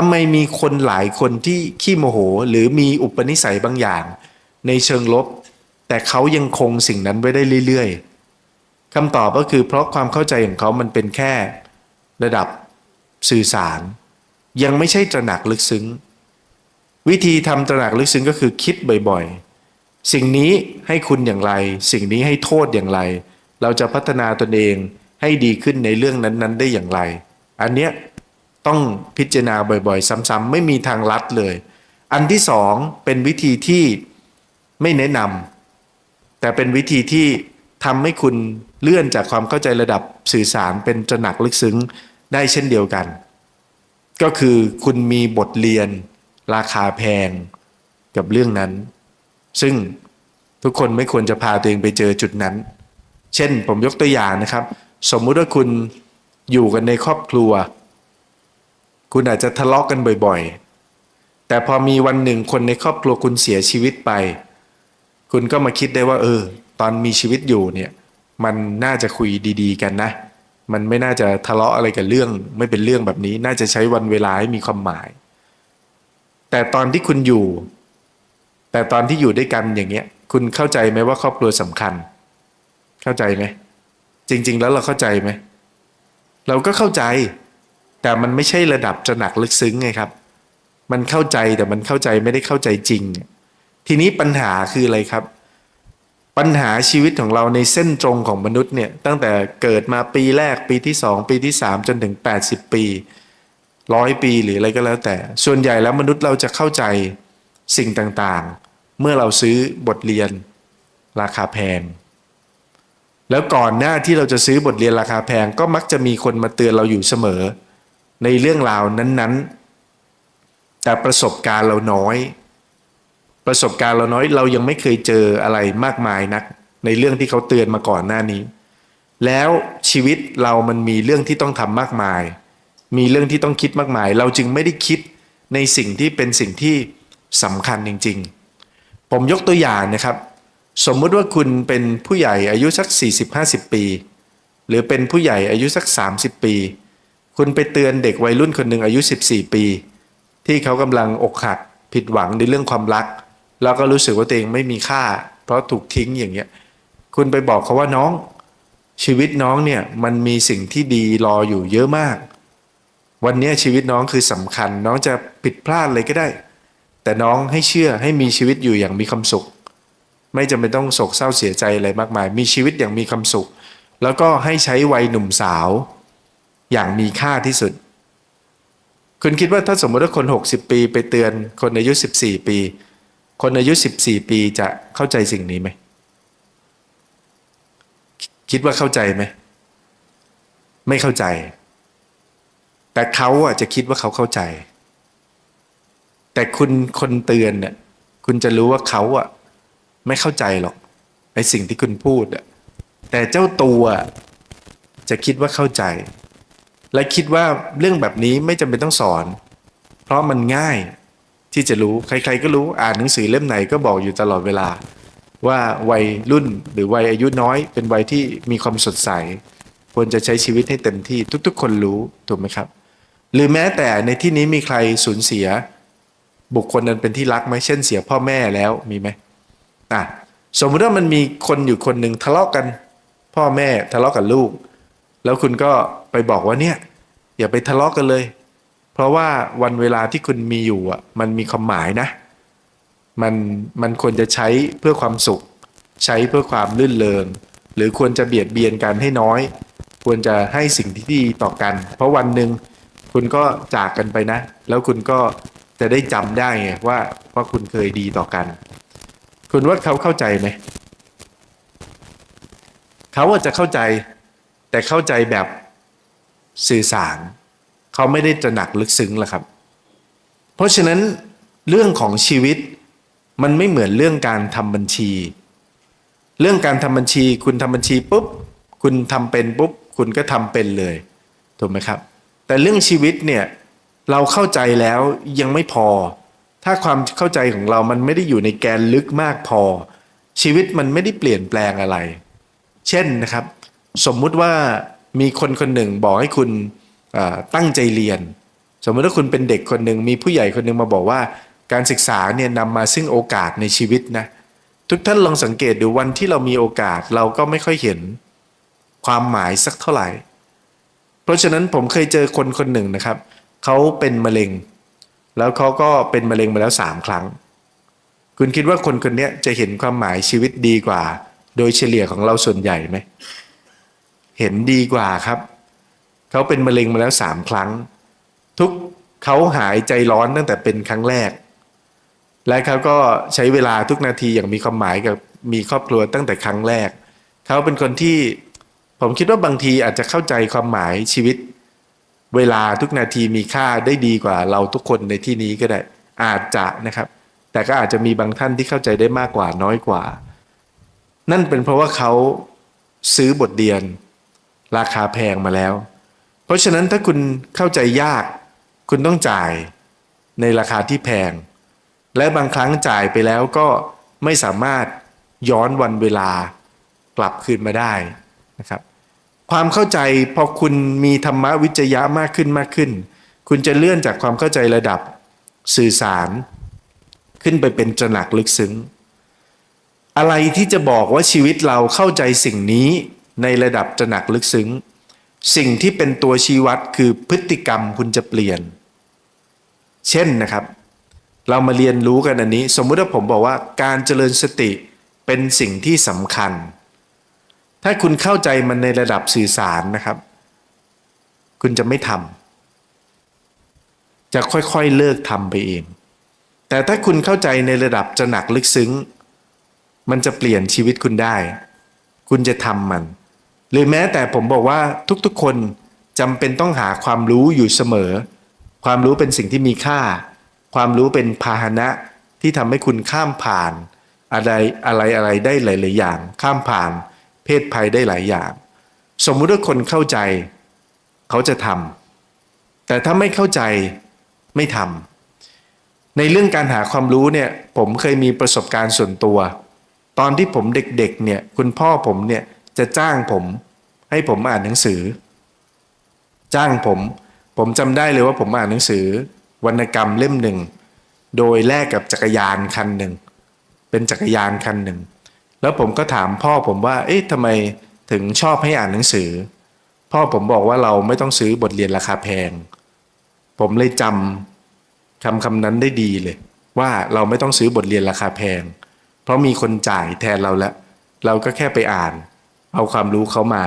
ทำไมมีคนหลายคนที่ขี้โมโห หรือมีอุปนิสัยบางอย่าง ในเชิงลบ แต่เขายังคงสิ่งนั้นไว้ได้เรื่อยๆคำตอบก็คือเพราะความเข้าใจของเขามันเป็นแค่ ระดับสื่อสาร ยังไม่ใช่ตระหนักลึกซึ้ง วิธีทำตระหนักลึกซึ้งก็คือคิดบ่อยๆ สิ่งนี้ให้คุณอย่างไร สิ่งนี้ให้โทษอย่างไร เราจะพัฒนาตนเองให้ดีขึ้นในเรื่องนั้นๆ ได้อย่างไร อันเนี้ย ต้องพิจารณาบ่อยๆ ซ้ำๆไม่มีทางลัดเลย อันที่สองเป็นวิธีที่ไม่แนะนำแต่เป็นวิธีที่ทำให้คุณเลื่อนจากความเข้าใจระดับสื่อสารเป็นตระหนักลึกซึ้งได้เช่นเดียวกัน ก็คือคุณมีบทเรียนราคาแพงกับเรื่องนั้น ซึ่งทุกคนไม่ควรจะพาตัวเองไปเจอจุดนั้น เช่นผมยกตัวอย่างนะครับ สมมุติว่าคุณอยู่กันในครอบครัว คุณอาจจะทะเลาะกันบ่อยๆ แต่พอมีวันหนึ่งคนในครอบครัวคุณเสียชีวิตไป คุณก็มาคิดได้ว่า เออ ตอนมีชีวิตอยู่เนี่ยมันน่าจะคุยดีๆ กันนะ มันไม่น่าจะทะเลาะอะไรกับเรื่อง ไม่เป็นเรื่องแบบนี้ น่าจะใช้วันเวลาให้มีความหมาย แต่ตอนที่คุณอยู่ แต่ตอนที่อยู่ด้วยกันอย่างเงี้ย คุณเข้าใจไหมว่าครอบครัวสำคัญ เข้าใจไหม จริง ๆ แล้วเราเข้าใจไหม เราก็เข้าใจ แต่มันไม่ใช่ระดับตระหนักลึกซึ้งไงครับ มันเข้าใจแต่มันเข้าใจไม่ได้เข้าใจจริง ทีนี้ปัญหาคืออะไรครับ ปัญหาชีวิตของเราในเส้นตรงของมนุษย์เนี่ยตั้งแต่เกิดมาปีแรกปีที่สองปีที่สามจนถึง 80 ปีร้อยปีหรืออะไรก็แล้วแต่ ส่วนใหญ่แล้วมนุษย์เราจะเข้าใจสิ่งต่างๆ เมื่อเราซื้อบทเรียนราคาแพง แล้วก่อนหน้าที่เราจะซื้อบทเรียนราคาแพงก็มักจะมีคนมาเตือนเราอยู่เสมอ ในเรื่องราวนั้นๆ แต่ประสบการณ์เราน้อย ประสบการณ์เราน้อยเรายังไม่เคยเจออะไรมากมายนัก ในเรื่องที่เขาเตือนมาก่อนหน้านี้ แล้วชีวิตเรามันมีเรื่องที่ต้องทำมากมาย มีเรื่องที่ต้องคิดมากมาย เราจึงไม่ได้คิดในสิ่งที่เป็นสิ่งที่สำคัญจริง ๆ ผมยกตัวอย่างนะครับ สมมติว่าคุณเป็นผู้ใหญ่อายุสัก 40-50 ปี หรือเป็นผู้ใหญ่อายุสัก 30 ปี คุณไปเตือนเด็กวัยรุ่นคนหนึ่งอายุ 14 ปี ที่เขากำลังอกหักผิดหวังในเรื่องความรัก แล้วก็รู้สึกว่าตัวเองไม่มีค่า เพราะถูกทิ้งอย่างเงี้ยคุณไปบอกเขาว่าน้องชีวิตน้องเนี่ยมันมีสิ่งที่ดีรออยู่เยอะมาก วันนี้ชีวิตน้องคือสำคัญ น้องจะผิดพลาดเลยก็ได้ แต่น้องให้เชื่อให้มีชีวิตอยู่อย่างมีความสุข ไม่จำเป็นต้องโศกเศร้าเสียใจอะไรมากมาย มีชีวิตอย่างมีความสุข แล้วก็ให้ใช้วัยหนุ่มสาว อย่างมีค่าที่สุด คุณคิดว่าถ้าสมมติว่าคน 60 ปีไปเตือนคนอายุ 14 ปี คนอายุ 14 ปีจะเข้าใจสิ่งนี้ไหม คิดว่าเข้าใจไหม ไม่เข้าใจ แต่เขาอะจะคิดว่าเขาเข้าใจ แต่คุณคนเตือนเนี่ยคุณจะรู้ว่าเขาอะไม่เข้าใจหรอกไอ้สิ่งที่คุณพูดอะแต่เจ้าตัวจะคิดว่าเข้าใจ และคิดว่าเรื่องแบบนี้ไม่จำเป็นต้องสอน เพราะมันง่ายที่จะรู้ใคร ๆ ก็รู้อ่านหนังสือเล่มไหนก็บอกอยู่ตลอดเวลา ว่าวัยรุ่นหรือวัยอายุน้อย เป็นวัยที่มีความสดใสควรจะใช้ชีวิตให้เต็มที่ทุกๆ คนรู้ถูกไหมครับ หรือแม้แต่ในที่นี้มีใครสูญเสีย บุคคลนั้นเป็นที่รักไหมเช่นเสียพ่อแม่แล้วมีไหมอะสมมติว่ามันมีคนอยู่คนหนึ่งทะเลาะกัน พ่อแม่ทะเลาะกับลูก แล้วคุณก็ ไปบอกว่าเนี่ย อย่าไปทะเลาะกันเลย เพราะว่าวันเวลาที่คุณมีอยู่อะมันมีความหมายนะ มันมันควรจะใช้เพื่อความสุข ใช้เพื่อความลื่นเลงหรือควรจะเบียดเบียนกันให้น้อย ควรจะให้สิ่งที่ดีต่อกัน เพราะวันหนึ่งคุณก็จากกันไปนะ แล้วคุณก็จะได้จำได้ไงว่าว่าคุณเคยดีต่อกัน คุณว่าเขาเข้าใจไหมเขาว่าจะเข้าใจ แต่เข้าใจแบบ สื่อสาร เขาไม่ได้ตระหนักลึกซึ้งหรอกครับ เพราะฉะนั้นเรื่องของชีวิตมันไม่เหมือนเรื่องการทำบัญชี เรื่องการทำบัญชี คุณทำบัญชีปุ๊บ คุณทำเป็นปุ๊บ คุณก็ทำเป็นเลยถูกไหมครับ แต่เรื่องชีวิตเนี่ยเราเข้าใจแล้วยังไม่พอ ถ้าความเข้าใจของเรามันไม่ได้อยู่ในแกนลึกมากพอ ชีวิตมันไม่ได้เปลี่ยนแปลงอะไร เช่นนะครับ สมมุติว่า มีคนคนหนึ่งบอกให้คุณตั้งใจเรียน สมมติถ้าคุณเป็นเด็กคนหนึ่งมีผู้ใหญ่คนหนึ่งมาบอกว่า การศึกษาเนี่ยนำมาซึ่งโอกาสในชีวิตนะทุกท่านลองสังเกตดูวันที่เรามีโอกาสเราก็ไม่ค่อยเห็นความหมายสักเท่าไหร่ เพราะฉะนั้นผมเคยเจอคนคนหนึ่งนะครับเขาเป็นมะเร็ง แล้วเขาก็เป็นมะเร็งมาแล้วสามครั้ง คุณคิดว่าคนคนนี้จะเห็นความหมายชีวิตดีกว่า โดยเฉลี่ยของเราส่วนใหญ่ไหม เห็นดีกว่าครับ เขาเป็นมะเร็งมาแล้วสามครั้ง ทุกเขาหายใจร้อนตั้งแต่เป็นครั้งแรก และเขาก็ใช้เวลาทุกนาทีอย่างมีความหมายกับมีครอบครัวตั้งแต่ครั้งแรก เขาเป็นคนที่ผมคิดว่าบางทีอาจจะเข้าใจความหมายชีวิต เวลาทุกนาทีมีค่าได้ดีกว่าเราทุกคนในที่นี้ก็ได้อาจจะนะครับ แต่ก็อาจจะมีบางท่านที่เข้าใจได้มากกว่าน้อยกว่า นั่นเป็นเพราะว่าเขาซื้อบทเรียน ราคาแพงมาแล้ว เพราะฉะนั้นถ้าคุณเข้าใจยาก คุณต้องจ่ายในราคาที่แพง และบางครั้งจ่ายไปแล้วก็ไม่สามารถย้อนวันเวลากลับคืนมาได้นะครับ ความเข้าใจพอคุณมีธรรมวิจยะมากขึ้นมากขึ้น คุณจะเลื่อนจากความเข้าใจระดับสื่อสาร ขึ้นไปเป็นตระหนักลึกซึ้ง อะไรที่จะบอกว่าชีวิตเราเข้าใจสิ่งนี้ ในระดับตระหนักลึกซึ้ง สิ่งที่เป็นตัวชี้วัดคือพฤติกรรมคุณจะเปลี่ยน เช่นนะครับ เรามาเรียนรู้กันอันนี้ สมมุติว่าผมบอกว่าการเจริญสติเป็นสิ่งที่สำคัญ ถ้าคุณเข้าใจมันในระดับสื่อสารนะครับ คุณจะไม่ทำจะค่อยๆเลิกทำไปเอง แต่ถ้าคุณเข้าใจในระดับจะหนักลึกซึ้ง มันจะเปลี่ยนชีวิตคุณได้ คุณจะทำมัน หรือแม้แต่ผมบอกว่าทุกๆคนจำเป็นต้องหาความรู้อยู่เสมอ ความรู้เป็นสิ่งที่มีค่า ความรู้เป็นพาหนะที่ทำให้คุณข้ามผ่าน อะไรอะไรอะไรได้หลาย ๆ อย่าง ข้ามผ่าน เพศภัยได้หลายอย่าง สมมุติว่าคนเข้าใจ เขาจะทำแต่ถ้าไม่เข้าใจไม่ทำในเรื่องการหาความรู้เนี่ยผมเคยมีประสบการณ์ส่วนตัว ตอนที่ผมเด็ก ๆ เนี่ยคุณพ่อผมเนี่ย จะจ้างผม ให้ผมอ่านหนังสือ จ้างผม ผมจำได้เลยว่าผมอ่านหนังสือ วรรณกรรมเล่มหนึ่ง โดยแลกกับจักรยานคันหนึ่ง เป็นจักรยานคันหนึ่ง แล้วผมก็ถามพ่อผมว่า เอ๊ะทำไมถึงชอบให้อ่านหนังสือ พ่อผมบอกว่าเราไม่ต้องซื้อบทเรียนราคาแพง ผมเลยจำคำคำนั้นได้ดีเลย ว่าเราไม่ต้องซื้อบทเรียนราคาแพง เพราะมีคนจ่ายแทนเราแล้ว เราก็แค่ไปอ่าน เอาความรู้เขามา